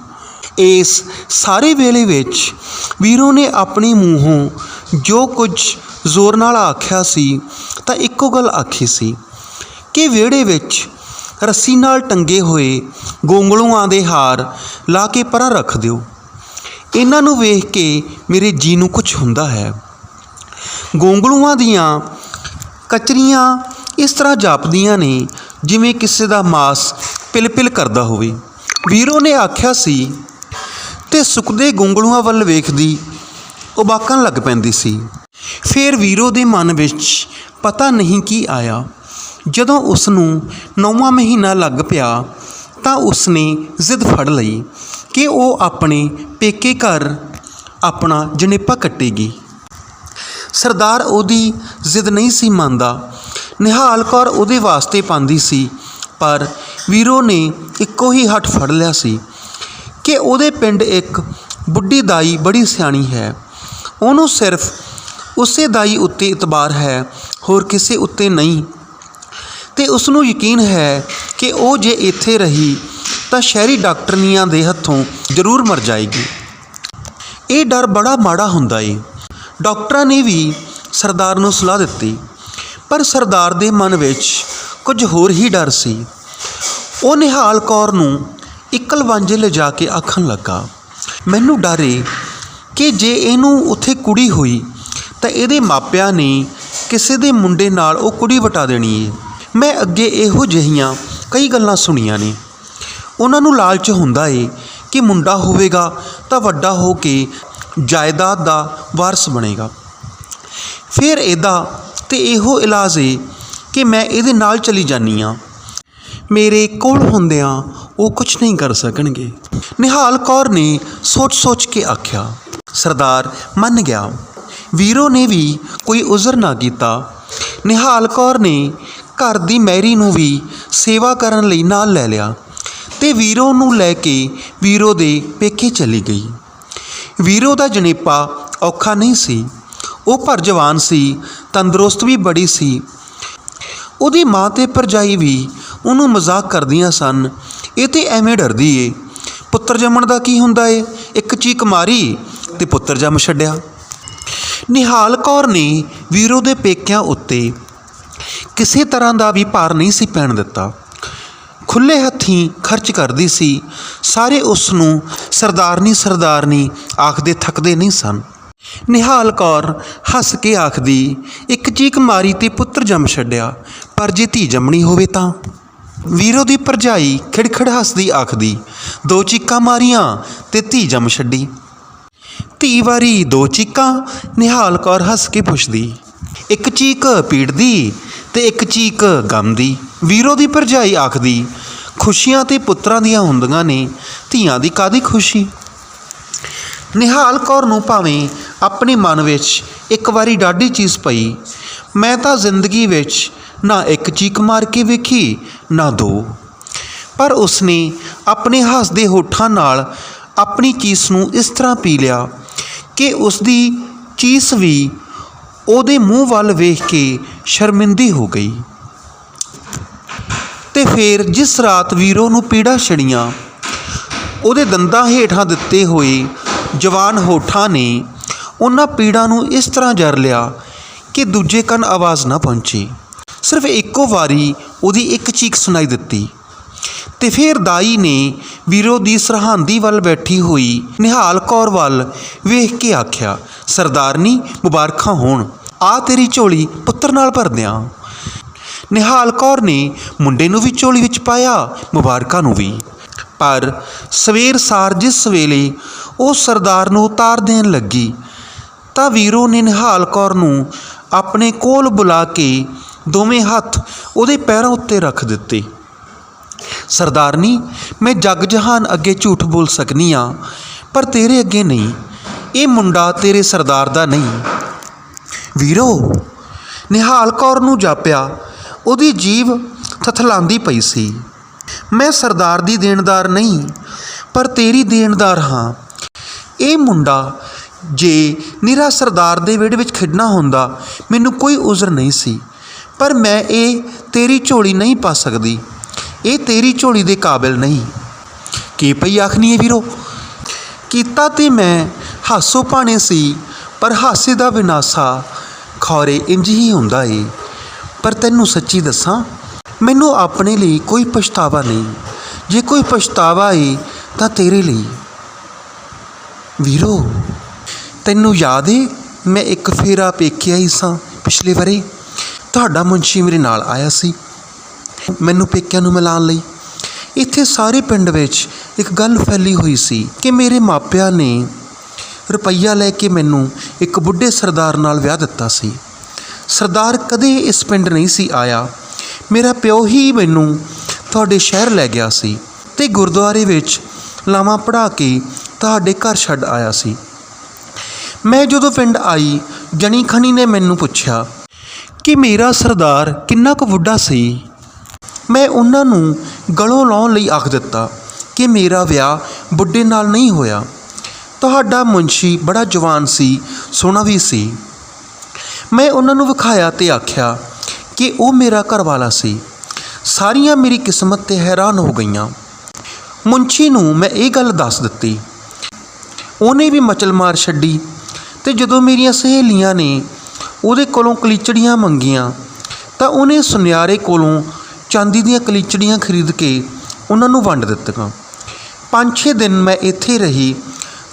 ਇਸ ਸਾਰੇ ਵੇਲੇ ਵਿੱਚ ਵੀਰੋ ਨੇ ਆਪਣੇ ਮੂੰਹੋਂ ਜੋ ਕੁਝ ਜ਼ੋਰ ਨਾਲ ਆਖਿਆ ਸੀ, ਤਾਂ ਇੱਕੋ ਗੱਲ ਆਖੀ ਸੀ ਕਿ ਵਿਹੜੇ ਵਿੱਚ ਰੱਸੀ ਨਾਲ ਟੰਗੇ ਹੋਏ ਗੋਂਗਲੂਆਂ ਦੇ ਹਾਰ ਲਾ ਕੇ ਪਰਾਂ ਰੱਖ ਦਿਓ। ਇਹਨਾਂ ਨੂੰ ਵੇਖ ਕੇ ਮੇਰੇ ਜੀ ਨੂੰ ਕੁਝ ਹੁੰਦਾ ਹੈ। ਗੋਂਗਲੂਆਂ ਦੀਆਂ ਕਚਰੀਆਂ ਇਸ ਤਰ੍ਹਾਂ ਜਾਪਦੀਆਂ ਨੇ ਜਿਵੇਂ ਕਿਸੇ ਦਾ ਮਾਸ ਪਿਲ-ਪਿਲ ਕਰਦਾ ਹੋਵੇ। ਵੀਰੋ ਨੇ ਆਖਿਆ ਸੀ, ਤੇ ਸੁੱਕਦੇ ਗੁੰਗਲੂਆਂ ਵੱਲ ਵੇਖਦੀ ਉਬਾਕਣ ਲੱਗ ਪੈਂਦੀ ਸੀ। ਫਿਰ ਵੀਰੋ ਦੇ ਮਨ ਵਿੱਚ ਪਤਾ ਨਹੀਂ ਕੀ ਆਇਆ। ਜਦੋਂ ਉਸ ਨੂੰ ਨੌਵਾਂ ਮਹੀਨਾ ਲੱਗ ਪਿਆ, ਤਾਂ ਉਸਨੇ ਜ਼ਿੱਦ ਫੜ ਲਈ ਕਿ ਉਹ ਆਪਣੇ ਪੇਕੇ ਘਰ ਆਪਣਾ ਜਣੇਪਾ ਕੱਟੇਗੀ। ਸਰਦਾਰ ਉਹਦੀ ਜ਼ਿੱਦ ਨਹੀਂ ਸੀ ਮੰਨਦਾ। ਨਿਹਾਲ ਕੌਰ ਉਹਦੇ ਵਾਸਤੇ ਪਾਉਂਦੀ ਸੀ, ਪਰ ਵੀਰੋ ਨੇ ਇੱਕੋ ਹੀ ਹੱਥ ਫੜ ਲਿਆ ਸੀ ਕਿ ਉਹਦੇ ਪਿੰਡ ਇੱਕ ਬੁੱਢੀ ਦਾਈ ਬੜੀ ਸਿਆਣੀ ਹੈ। ਉਹਨੂੰ ਸਿਰਫ ਉਸੇ ਦਾਈ ਉੱਤੇ ਇਤਬਾਰ ਹੈ, ਹੋਰ ਕਿਸੇ ਉੱਤੇ ਨਹੀਂ। ਤੇ ਉਸ ਨੂੰ ਯਕੀਨ ਹੈ ਕਿ ਉਹ ਜੇ ਇੱਥੇ ਰਹੀ, ਤਾਂ ਸ਼ਹਿਰੀ ਡਾਕਟਰਨੀਆਂ ਦੇ ਹੱਥੋਂ ਜ਼ਰੂਰ ਮਰ ਜਾਏਗੀ। ਇਹ ਡਰ ਬੜਾ ਮਾੜਾ ਹੁੰਦਾ ਏ। ਡਾਕਟਰਾਂ ਨੇ ਵੀ ਸਰਦਾਰ ਨੂੰ ਸਲਾਹ ਦਿੱਤੀ, ਪਰ ਸਰਦਾਰ ਦੇ ਮਨ ਵਿੱਚ ਕੁਝ ਹੋਰ ਹੀ ਡਰ ਸੀ। ਉਹ ਨਿਹਾਲ ਕੌਰ ਨੂੰ ਇਕਲ ਵਾਂਝੇ ਲਿਜਾ ਕੇ ਆਖਣ ਲੱਗਾ, ਮੈਨੂੰ ਡਰ ਏ ਕਿ ਜੇ ਇਹਨੂੰ ਉੱਥੇ ਕੁੜੀ ਹੋਈ, ਤਾਂ ਇਹਦੇ ਮਾਪਿਆਂ ਨੇ ਕਿਸੇ ਦੇ ਮੁੰਡੇ ਨਾਲ ਉਹ ਕੁੜੀ ਵਟਾ ਦੇਣੀ ਏ। ਮੈਂ ਅੱਗੇ ਇਹੋ ਜਿਹੀਆਂ ਕਈ ਗੱਲਾਂ ਸੁਣੀਆਂ ਨੇ। ਉਹਨਾਂ ਨੂੰ ਲਾਲਚ ਹੁੰਦਾ ਏ ਕਿ ਮੁੰਡਾ ਹੋਵੇਗਾ ਤਾਂ ਵੱਡਾ ਹੋ ਕੇ ਜਾਇਦਾਦ ਦਾ ਵਾਰਸ ਬਣੇਗਾ। ਫਿਰ ਇਹਦਾ ਤੇ ਇਹੋ ਇਲਾਜ ਏ ਕਿ ਮੈਂ ਇਹਦੇ ਨਾਲ ਚਲੀ ਜਾਨੀ ਆ ਮੇਰੇ ਕੋਲ ਹੁੰਦਿਆਂ ਉਹ ਕੁਝ ਨਹੀਂ ਕਰ ਸਕਣਗੇ। ਨਿਹਾਲ ਕੌਰ ਨੇ ਸੋਚ-ਸੋਚ ਕੇ ਆਖਿਆ, ਸਰਦਾਰ, ਮੰਨ ਗਿਆ। ਵੀਰੋ ਨੇ ਵੀ ਕੋਈ ਉਜ਼ਰ ਨਾ ਕੀਤਾ। ਨਿਹਾਲ ਕੌਰ ਨੇ ਘਰ ਦੀ ਮੈਰੀ ਨੂੰ ਵੀ ਸੇਵਾ ਕਰਨ ਲਈ ਨਾਲ ਲੈ ਲਿਆ ਤੇ ਵੀਰੋ ਨੂੰ ਲੈ ਕੇ ਵੀਰੋ ਦੇ ਪੇਕੇ ਚਲੀ ਗਈ। ਵੀਰੋ ਦਾ ਜਣੇਪਾ ਔਖਾ ਨਹੀਂ ਸੀ। ਉਹ ਭਰ ਜਵਾਨ ਸੀ, ਤੰਦਰੁਸਤ ਵੀ ਬੜੀ ਸੀ। ਉਹਦੀ ਮਾਂ ਤੇ ਭਰਜਾਈ ਵੀ ਉਹਨੂੰ ਮਜ਼ਾਕ ਕਰਦੀਆਂ ਸਨ। ਇਹ ਤੇ ਐਵੇਂ ਡਰਦੀ ਏ। ਪੁੱਤਰ ਜੰਮਣ ਦਾ ਕੀ ਹੁੰਦਾ ਏ? ਇੱਕ ਚੀਕ ਮਾਰੀ ਤੇ ਪੁੱਤਰ ਜੰਮ ਛੱਡਿਆ। ਨਿਹਾਲ ਕੌਰ ਨੇ ਵੀਰੋ ਦੇ ਪੇਕਿਆਂ ਉੱਤੇ ਕਿਸੇ ਤਰ੍ਹਾਂ ਦਾ ਵੀ ਭਾਰ ਨਹੀਂ ਸੀ ਪੈਣ ਦਿੱਤਾ। ਖੁੱਲੇ ਹੱਥੀਂ ਖਰਚ ਕਰਦੀ ਸੀ। ਸਾਰੇ ਉਸ ਨੂੰ ਸਰਦਾਰਨੀ ਸਰਦਾਰਨੀ ਆਖਦੇ ਥੱਕਦੇ ਨਹੀਂ ਸਨ। ਨਿਹਾਲ ਕੌਰ ਹੱਸ ਕੇ ਆਖਦੀ, ਇੱਕ ਚੀਕ ਮਾਰੀ ਤੇ ਪੁੱਤਰ ਜੰਮ ਛੱਡਿਆ, ਪਰ ਜੇ ਧੀ ਜੰਮਣੀ ਹੋਵੇ ਤਾਂ? ਵੀਰੋ ਦੀ ਭਰਜਾਈ ਖਿੜਖਿੜ ਹੱਸਦੀ ਆਖਦੀ, ਦੋ ਚੀਕਾਂ ਮਾਰੀਆਂ ਤੇ ਧੀ ਜੰਮ ਛੱਡੀ। ਧੀ ਵਾਰੀ ਦੋ ਚੀਕਾਂ ਨਿਹਾਲ ਕੌਰ ਹੱਸ ਕੇ ਪੁੱਛਦੀ, ਇੱਕ ਚੀਕ ਪੀੜ ਦੀ ਤੇ ਇੱਕ ਚੀਕ ਗਮ ਦੀ ਵੀਰੋ ਦੀ ਭਰਜਾਈ ਆਖਦੀ, ਖੁਸ਼ੀਆਂ ਤੇ ਪੁੱਤਰਾਂ ਦੀਆਂ ਹੁੰਦੀਆਂ ਨੇ, ਧੀਆਂ ਦੀ ਕਾਦੀ ਖੁਸ਼ੀ? ਨਿਹਾਲ ਕੌਰ ਨੂੰ ਭਾਵੇਂ ਆਪਣੇ ਮਨ ਵਿੱਚ ਇੱਕ ਵਾਰੀ ਡਾਢੀ ਚੀਜ਼ ਪਈ, ਮੈਂ ਤਾਂ ਜ਼ਿੰਦਗੀ ਵਿੱਚ ਨਾ ਇੱਕ ਚੀਕ ਮਾਰ ਕੇ ਵੇਖੀ, ਨਾ ਦੋ। ਪਰ ਉਸਨੇ ਆਪਣੇ ਹੱਸਦੇ ਹੋਠਾਂ ਨਾਲ ਆਪਣੀ ਚੀਸ ਨੂੰ ਇਸ ਤਰ੍ਹਾਂ ਪੀ ਲਿਆ ਕਿ ਉਸਦੀ ਚੀਸ ਵੀ ਉਹਦੇ ਮੂੰਹ ਵੱਲ ਵੇਖ ਕੇ ਸ਼ਰਮਿੰਦੀ ਹੋ ਗਈ। ਤੇ ਫਿਰ ਜਿਸ ਰਾਤ ਵੀਰੋ ਨੂੰ ਪੀੜਾ ਛੜੀਆਂ, ਉਹਦੇ ਦੰਦਾਂ ਹੇਠਾਂ ਦਿੱਤੇ ਹੋਏ ਜਵਾਨ ਹੋਠਾਂ ਨੇ ਉਹਨਾਂ ਪੀੜਾਂ ਨੂੰ ਇਸ ਤਰ੍ਹਾਂ ਜਰ ਲਿਆ ਕਿ ਦੂਜੇ ਕੰਨ ਆਵਾਜ਼ ਨਾ ਪਹੁੰਚੀ। ਸਿਰਫ ਇੱਕੋ ਵਾਰੀ ਉਹਦੀ ਇੱਕ ਚੀਕ ਸੁਣਾਈ ਦਿੱਤੀ। ਤੇ ਫਿਰ ਦਾਈ ਨੇ ਵੀਰੋ ਦੀ ਸਰਹੰਦੀ ਵੱਲ ਬੈਠੀ ਹੋਈ ਨਿਹਾਲ ਕੌਰ ਵੱਲ ਵੇਖ ਕੇ ਆਖਿਆ, ਸਰਦਾਰਨੀ, ਮੁਬਾਰਕਾਂ ਹੋਣ। ਆ ਤੇਰੀ ਝੋਲੀ ਪੁੱਤਰ ਨਾਲ ਭਰਦਿਆਂ ਨਿਹਾਲ ਕੌਰ ਨੇ ਮੁੰਡੇ ਨੂੰ ਵੀ ਝੋਲੀ ਵਿੱਚ ਪਾਇਆ, ਮੁਬਾਰਕਾਂ ਨੂੰ ਵੀ। ਪਰ ਸਵੇਰ ਸਾਰ ਜਿਸ ਵੇਲੇ ਉਹ ਸਰਦਾਰ ਨੂੰ ਉਤਾਰ ਦੇਣ ਲੱਗੀ, ਤਾਂ ਵੀਰੋ ਨੇ ਨਿਹਾਲ ਕੌਰ ਨੂੰ ਆਪਣੇ ਕੋਲ ਬੁਲਾ ਕੇ ਦੋਵੇਂ ਹੱਥ ਉਹਦੇ ਪੈਰਾਂ ਉੱਤੇ ਰੱਖ ਦਿੱਤੇ। ਸਰਦਾਰਨੀ, ਮੈਂ ਜਗ ਜਹਾਨ ਅੱਗੇ ਝੂਠ ਬੋਲ ਸਕਨੀ ਆ, ਪਰ ਤੇਰੇ ਅੱਗੇ ਨਹੀਂ। ਇਹ ਮੁੰਡਾ ਤੇਰੇ ਸਰਦਾਰ ਦਾ ਨਹੀਂ। ਵੀਰੋ, ਨਿਹਾਲ ਕੌਰ ਨੂੰ ਜਾਪਿਆ, ਉਹਦੀ ਜੀਵ ਥਥਲਾਂਦੀ ਪਈ ਸੀ। ਮੈਂ ਸਰਦਾਰ ਦੀ ਦੇਣਦਾਰ ਨਹੀਂ, ਪਰ ਤੇਰੀ ਦੇਣਦਾਰ ਹਾਂ। ਇਹ ਮੁੰਡਾ ਜੇ ਨਿਰਾ ਸਰਦਾਰ ਦੇ ਵਿਹੜੇ ਵਿੱਚ ਖੇਡਣਾ ਹੁੰਦਾ, ਮੈਨੂੰ ਕੋਈ ਉਜ਼ਰ ਨਹੀਂ ਸੀ। ਪਰ ਮੈਂ ਇਹ ਤੇਰੀ ਝੋਲੀ ਨਹੀਂ ਪਾ ਸਕਦੀ। ਇਹ ਤੇਰੀ ਝੋਲੀ ਦੇ ਕਾਬਿਲ ਨਹੀਂ। ਕੀ ਪਈ ਆਖਣੀ ਹੈ ਵੀਰੋ? ਕੀਤਾ ਤੇ ਮੈਂ ਹਾਸੋ ਭਾਣੇ ਸੀ, ਪਰ ਹਾਸੇ ਦਾ ਵਿਨਾਸਾ ਖੌਰੇ ਇੰਜ ਹੀ ਹੁੰਦਾ ਏ। ਪਰ ਤੈਨੂੰ ਸੱਚੀ ਦੱਸਾਂ, ਮੈਨੂੰ ਆਪਣੇ ਲਈ ਕੋਈ ਪਛਤਾਵਾ ਨਹੀਂ। ਜੇ ਕੋਈ ਪਛਤਾਵਾ ਏ, ਤਾਂ ਤੇਰੇ ਲਈ। ਵੀਰੋ, ਤੈਨੂੰ ਯਾਦ ਏ, ਮੈਂ ਇੱਕ ਫੇਰਾ ਪੇਖਿਆ ਹੀ ਸਾਂ ਪਿਛਲੇ ਵਾਰੀ? ਤੁਹਾਡਾ ਮੁੰਸ਼ੀ ਮੇਰੇ ਨਾਲ ਆਇਆ ਸੀ। ਮੈਨੂੰ ਪੇਕਿਆਂ ਨੂੰ ਮਿਲਾਉਣ ਲਈ। ਇੱਥੇ ਸਾਰੇ ਪਿੰਡ ਵਿੱਚ ਇੱਕ ਗੱਲ ਫੈਲੀ ਹੋਈ ਸੀ ਕਿ ਮੇਰੇ ਮਾਪਿਆਂ ਨੇ ਰੁਪਈਆ ਲੈ ਕੇ ਮੈਨੂੰ ਇੱਕ ਬੁੱਢੇ ਸਰਦਾਰ ਨਾਲ ਵਿਆਹ ਦਿੱਤਾ ਸੀ। ਸਰਦਾਰ ਕਦੇ ਇਸ ਪਿੰਡ ਨਹੀਂ ਸੀ ਆਇਆ। ਮੇਰਾ ਪਿਓ ਹੀ ਮੈਨੂੰ ਤੁਹਾਡੇ ਸ਼ਹਿਰ ਲੈ ਗਿਆ ਸੀ ਤੇ ਗੁਰਦੁਆਰੇ ਵਿੱਚ ਲਾਵਾਂ ਪੜਾ ਕੇ ਤੁਹਾਡੇ ਘਰ ਛੱਡ ਆਇਆ ਸੀ। ਮੈਂ ਜਦੋਂ ਪਿੰਡ ਆਈ, ਜਣੀ ਖਣੀ ਨੇ ਮੈਨੂੰ ਪੁੱਛਿਆ ਕਿ ਮੇਰਾ ਸਰਦਾਰ ਕਿੰਨਾ ਕੁ ਬੁੱਢਾ ਸੀ? ਮੈਂ ਉਹਨਾਂ ਨੂੰ ਗਲੋਂ ਲਾਉਣ ਲਈ ਆਖ ਦਿੱਤਾ ਕਿ ਮੇਰਾ ਵਿਆਹ ਬੁੱਢੇ ਨਾਲ ਨਹੀਂ ਹੋਇਆ। ਤੁਹਾਡਾ ਮੁੰਸ਼ੀ ਬੜਾ ਜਵਾਨ ਸੀ, ਸੋਹਣਾ ਵੀ ਸੀ। ਮੈਂ ਉਹਨਾਂ ਨੂੰ ਵਿਖਾਇਆ ਤੇ ਆਖਿਆ ਕਿ ਉਹ ਮੇਰਾ ਘਰਵਾਲਾ ਸੀ। ਸਾਰੀਆਂ ਮੇਰੀ ਕਿਸਮਤ ਤੇ ਹੈਰਾਨ ਹੋ ਗਈਆਂ। ਮੁੰਸ਼ੀ ਨੂੰ ਮੈਂ ਇਹ ਗੱਲ ਦੱਸ ਦਿੱਤੀ। ਉਹਨੇ ਵੀ ਮਚਲ ਮਾਰ ਛੱਡੀ ਤੇ ਜਦੋਂ ਮੇਰੀਆਂ ਸਹੇਲੀਆਂ ਨੇ ਉਹਦੇ ਕੋਲੋਂ ਕਲੀਚੜੀਆਂ ਮੰਗੀਆਂ। ਤਾਂ ਉਹਨੇ ਸੁਨਿਆਰੇ ਕੋਲੋਂ ਚਾਂਦੀ ਦੀਆਂ ਕਲੀਚੜੀਆਂ ਖਰੀਦ ਕੇ ਉਹਨਾਂ ਨੂੰ ਵੰਡ ਦਿੱਤੀਆਂ। ਪੰਜ ਛੇ ਦਿਨ ਮੈਂ ਇੱਥੇ ਰਹੀ,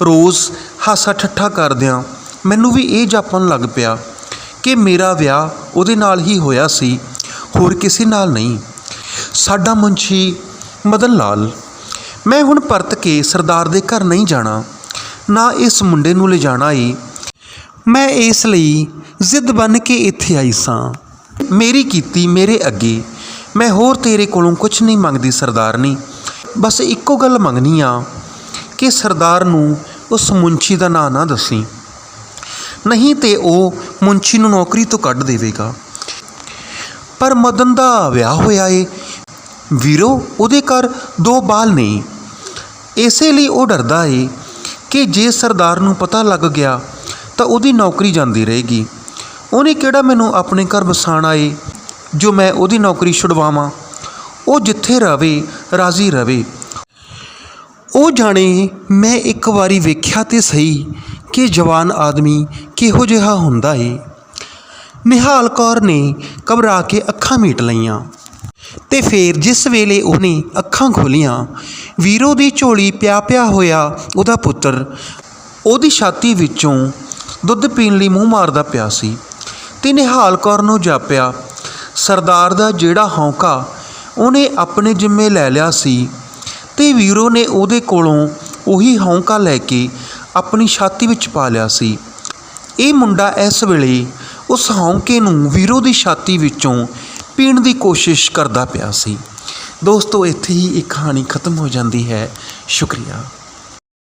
ਰੋਜ਼ ਹਾਸਾ ਠੱਠਾ ਕਰਦਿਆਂ ਮੈਨੂੰ ਵੀ ਇਹ ਜਾਪਣ ਲੱਗ ਪਿਆ ਕਿ ਮੇਰਾ ਵਿਆਹ ਉਹਦੇ ਨਾਲ ਹੀ ਹੋਇਆ ਸੀ, ਹੋਰ ਕਿਸੇ ਨਾਲ ਨਹੀਂ। ਸਾਡਾ ਮੁੰਸ਼ੀ ਮਦਨ ਲਾਲ। ਮੈਂ ਹੁਣ ਪਰਤ ਕੇ ਸਰਦਾਰ ਦੇ ਘਰ ਨਹੀਂ ਜਾਣਾ, ਨਾ ਇਸ ਮੁੰਡੇ ਨੂੰ ਲਿਜਾਣਾ ਏ ਮੈਂ ਇਸ ਲਈ ਜ਼ਿੱਦ ਬਣ ਕੇ ਇੱਥੇ ਆਈ ਸਾਂ। ਮੇਰੀ ਕੀਤੀ ਮੇਰੇ ਅੱਗੇ। ਮੈਂ ਹੋਰ ਤੇਰੇ ਕੋਲੋਂ ਕੁਝ ਨਹੀਂ ਮੰਗਦੀ ਸਰਦਾਰਨੀ। ਬਸ ਇੱਕੋ ਗੱਲ ਮੰਗਨੀ ਆ ਕਿ ਸਰਦਾਰ ਨੂੰ ਉਸ ਮੁੰਸ਼ੀ ਦਾ ਨਾਂ ਨਾ ਦੱਸੀ। ਨਹੀਂ ਤੇ ਉਹ ਮੁੰਸ਼ੀ ਨੂੰ ਨੌਕਰੀ ਤੋਂ ਕੱਢ ਦੇਵੇਗਾ। ਪਰ ਮਦਨ ਦਾ ਵਿਆਹ ਹੋਇਆ ਏ। ਵੀਰੋ, ਉਹਦੇ ਘਰ ਦੋ ਬਾਲ ਨੇ। ਇਸੇ ਲਈ ਉਹ ਡਰਦਾ ਏ ਕਿ ਜੇ ਸਰਦਾਰ ਨੂੰ ਪਤਾ ਲੱਗ ਗਿਆ ਤਾਂ ਉਹਦੀ ਨੌਕਰੀ ਜਾਂਦੀ ਰਹੇਗੀ। ਉਹਨੇ ਕਿਹੜਾ ਮੈਨੂੰ ਆਪਣੇ ਘਰ ਵਸਾਣਾ ਏ ਜੋ ਮੈਂ ਉਹਦੀ ਨੌਕਰੀ ਛੁਡਵਾਵਾਂ? ਉਹ ਜਿੱਥੇ ਰਵੇ, ਰਾਜ਼ੀ ਰਵੇ। ਉਹ ਜਾਣੇ ਮੈਂ ਇੱਕ ਵਾਰੀ ਵੇਖਿਆ ਤੇ ਸਹੀ ਕਿ ਜਵਾਨ ਆਦਮੀ ਕਿਹੋ ਜਿਹਾ ਹੁੰਦਾ ਏ। ਨਿਹਾਲ ਕੌਰ ਨੇ ਘਬਰਾ ਕੇ ਅੱਖਾਂ ਮੀਟ ਲਈਆਂ ਤੇ ਫੇਰ ਜਿਸ ਵੇਲੇ ਉਹਨੇ ਅੱਖਾਂ ਖੋਲੀਆਂ, ਵੀਰੋ ਦੀ ਝੋਲੀ ਪਿਆ ਪਿਆ ਹੋਇਆ ਉਹਦਾ ਪੁੱਤਰ ਉਹਦੀ ਛਾਤੀ ਵਿੱਚੋਂ ਦੁੱਧ ਪੀਣ ਲਈ ਮੂੰਹ ਮਾਰਦਾ ਪਿਆ ਸੀ। ਤੇ ਨਿਹਾਲ ਕੌਰ ਨੂੰ ਜਾਪਿਆ। ਸਰਦਾਰ ਦਾ ਜਿਹੜਾ ਹੌਂਕਾ ਉਹਨੇ ਆਪਣੇ ਜਿੰਮੇ ਲੈ ਲਿਆ ਸੀ ਤੇ ਵੀਰੋ ਨੇ ਉਹਦੇ ਕੋਲੋਂ ਉਹੀ ਹੌਂਕਾ ਲੈ ਕੇ ਆਪਣੀ ਛਾਤੀ ਵਿੱਚ ਪਾ ਲਿਆ ਸੀ। ਇਹ ਮੁੰਡਾ ਇਸ ਵੇਲੇ ਉਸ ਹੌਂਕੇ ਨੂੰ ਵੀਰੋ ਦੀ ਛਾਤੀ ਵਿੱਚੋਂ ਪੀਣ ਦੀ ਕੋਸ਼ਿਸ਼ ਕਰਦਾ ਪਿਆ ਸੀ। ਦੋਸਤੋ, ਇੱਥੇ ਹੀ ਇਹ ਕਹਾਣੀ ਖਤਮ ਹੋ ਜਾਂਦੀ ਹੈ। ਸ਼ੁਕਰੀਆ।